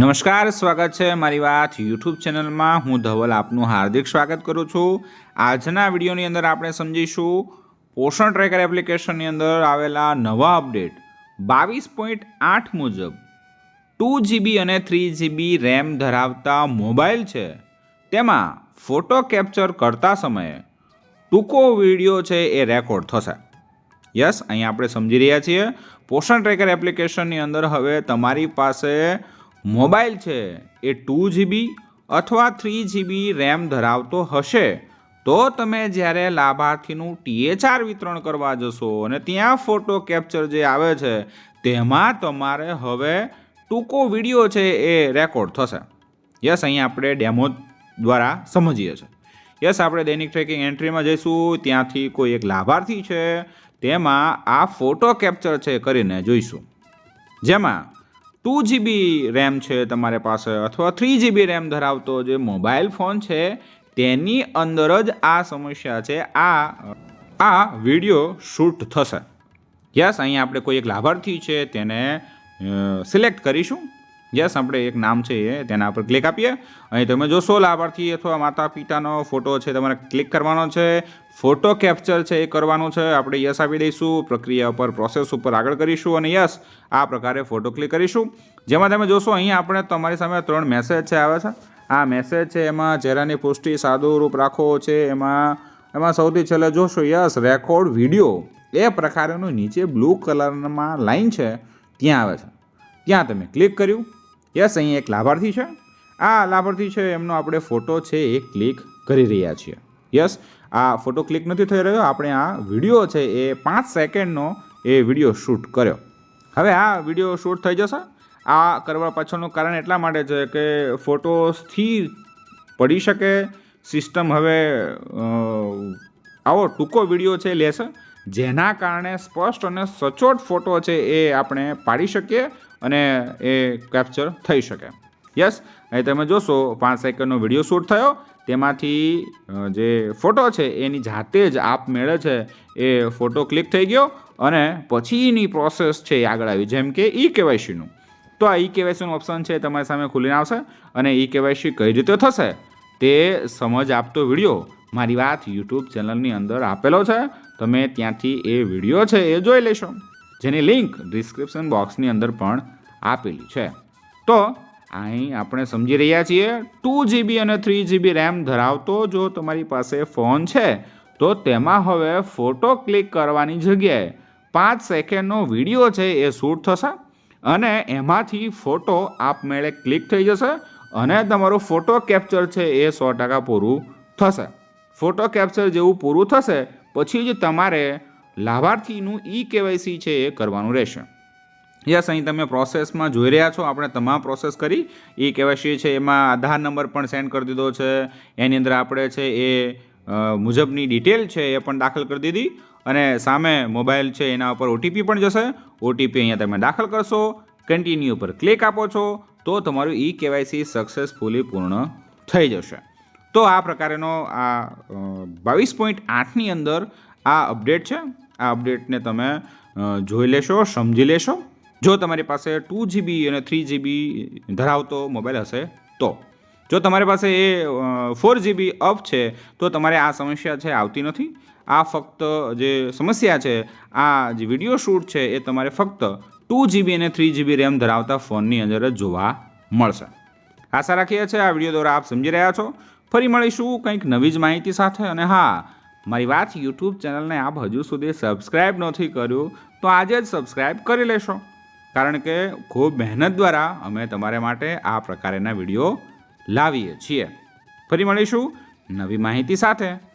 નમસ્કાર, સ્વાગત છે મારી વાત યુટ્યુબ ચેનલમાં. હું ધવલ, આપનું હાર્દિક સ્વાગત કરું છું. આજના વિડીયોની અંદર આપણે સમજીશું પોષણ ટ્રેકર એપ્લિકેશનની અંદર આવેલા નવા અપડેટ બાવીસ પોઈન્ટ આઠ મુજબ ટુ જીબી અને થ્રી જીબી રેમ ધરાવતા મોબાઈલ છે. તેમાં ફોટો કેપ્ચર કરતા સમયે ટૂંકો વીડિયો છે એ રેકોર્ડ થશે. યસ અહીં આપણે સમજી રહ્યા છીએ. પોષણ ટ્રેકર એપ્લિકેશનની અંદર હવે તમારી પાસે મોબાઈલ છે, એ ટુ જીબી અથવા થ્રી જીબી રેમ ધરાવતો હશે. તો તમે જ્યારે લાભાર્થીનું ટીએચઆર વિતરણ કરવા જશો અને ત્યાં ફોટો કેપ્ચર જે આવે છે, તેમાં તમારે હવે ટૂંકો વીડિયો છે એ રેકોર્ડ થશે. યસ અહીં આપણે ડેમો દ્વારા સમજીએ છીએ. યસ, આપણે દૈનિક ટ્રેકિંગ એન્ટ્રીમાં જઈશું, ત્યાંથી કોઈ એક લાભાર્થી છે, તેમાં આ ફોટો કેપ્ચર છે કરીને જોઈશું. જેમાં ટુ જીબી રેમ છે તમારી પાસે અથવા થ્રી જીબી રેમ ધરાવતો જે મોબાઈલ ફોન છે, તેની અંદર જ આ સમસ્યા છે. આ આ વીડિયો શૂટ થશે. યસ, અહીંયા આપણે કોઈ એક લાભાર્થી છે, તેને સિલેક્ટ કરીશું. યસ, આપણે એક નામ છે એ, તેના પર ક્લિક આપીએ. અહીં તમે જોશો, લાભાર્થી અથવા માતા પિતાનો ફોટો છે, તમારે ક્લિક કરવાનો છે. ફોટો કેપ્ચર છે એ કરવાનું છે. આપણે યસ આપી દઈશું. પ્રક્રિયા ઉપર, પ્રોસેસ ઉપર આગળ કરીશું અને યસ, આ પ્રકારે ફોટો ક્લિક કરીશું. જેમાં તમે જોશો અહીં આપણે તમારી સામે ત્રણ મેસેજ છે આવે છે. આ મેસેજ છે એમાં ચહેરાની પુષ્ટિ સાદુરૂપ રાખો છે. એમાં એમાં સૌથી છેલ્લે જોશો, યસ, રેકોર્ડ વીડિયો. એ પ્રકારનું નીચે બ્લુ કલરમાં લાઈન છે. ત્યાં આવે છે. ત્યાં તમે ક્લિક કર્યું. યસ અહીં એક લાભાર્થી છે. આ લાભાર્થી છે, એમનો આપણે ફોટો છે એ ક્લિક કરી રહ્યા છીએ. યસ, આ ફોટો ક્લિક નથી થઈ રહ્યો, આપણે આ વીડિયો છે એ પાંચ સેકન્ડનો એ વીડિયો શૂટ કર્યો. હવે આ વીડિયો શૂટ થઈ જશે. આ કરવા પાછળનું કારણ એટલા માટે છે કે ફોટો સ્થિર પડી શકે સિસ્ટમ હવે આવો ટૂંકો વીડિયો છે લેશે, જેના કારણે સ્પષ્ટ અને સચોટ ફોટો છે એ આપણે પાડી શકીએ અને એ કેપ્ચર થઈ શકે. યસ? અહીં તમે જોશો, પાંચ સેકન્ડનો વીડિયો શૂટ થયો. તેમાંથી જે ફોટો છે, એની જાતે જ આપમેળે છે, એ ફોટો ક્લિક થઈ ગયો અને પછીની પ્રોસેસ છે એ આગળ આવી. જેમ કે ઈ કેવાયસીનું. તો આ ઈ કેવાયસીનું ઓપ્શન છે તમારી સામે ખુલીને આવશે અને ઈ કેવાયસી કઈ રીતે થશે તે સમજ આપતો વીડિયો મારી વાત યુટ્યુબ ચેનલની અંદર આપેલો છે. તમે ત્યાંથી એ વીડિયો છે એ જોઈ લેશો. જેની લિંક ડિસ્ક્રિપ્શન બોક્સની અંદર પણ આપેલી છે. તો અહીં આપણે સમજી રહ્યા છીએ, ટુ જીબી અને થ્રી જીબી રેમ ધરાવતો જો તમારી પાસે ફોન છે, તો તેમાં હવે ફોટો ક્લિક કરવાની જગ્યાએ પાંચ સેકન્ડનો વીડિયો છે એ શૂટ થશે અને એમાંથી ફોટો આપમેળે ક્લિક થઈ જશે અને તમારું ફોટો કેપ્ચર છે એ સો ટકા પૂરું થશે. ફોટો કેપ્ચર જેવું પૂરું થશે, પછી જ તમારે લાભાર્થીનું ઈ કેવાયસી છે એ કરવાનું રહેશે. યસ, અહીં તમે પ્રોસેસમાં જોઈ રહ્યા છો. આપણે તમામ પ્રોસેસ કરી. એ કેવાયસી છે, એમાં આધાર નંબર પણ સેન્ડ કરી દીધો છે. એની અંદર આપણે છે એ મુજબની ડિટેલ છે એ પણ દાખલ કરી દીધી. અને સામે મોબાઈલ છે એના ઉપર ઓટીપી પણ જશે. ઓટીપી અહીંયા તમે દાખલ કરશો. કન્ટિન્યુ પર ક્લિક આપો છો, તો તમારું ઈ કેવાયસી સક્સેસફુલી પૂર્ણ થઈ જશે. તો આ પ્રકારેનો આ બાવીસ પોઈન્ટ આઠની અંદર આ અપડેટ છે. આ અપડેટને તમે જોઈ લેશો, સમજી લેશો. જો તમારી પાસે ટુ જીબી અને થ્રી જીબી ધરાવતો મોબાઈલ હશે, તો. જો તમારી પાસે એ ફોર જીબી અપ છે, તો તમારે આ સમસ્યા છે આવતી નથી. આ ફક્ત જે સમસ્યા છે, આ જે વીડિયો શૂટ છે, એ તમારે ફક્ત ટુ જીબી અને થ્રી જીબી રેમ ધરાવતા ફોનની અંદર જ જોવા મળશે. આશા રાખીએ છીએ આ વીડિયો દ્વારા આપ સમજી રહ્યા છો. ફરી મળીશું કંઈક નવી જ માહિતી સાથે. અને હા, મારી વાત યુટ્યુબ ચેનલને આપ હજુ સુધી સબસ્ક્રાઈબ નથી કર્યું, તો આજે જ સબસ્ક્રાઈબ કરી લેશો. કારણ કે ખૂબ મહેનત દ્વારા અમે તમારા માટે આ પ્રકારના વીડિયો લાવીએ છીએ. ફરી મળીશું નવી માહિતી સાથે.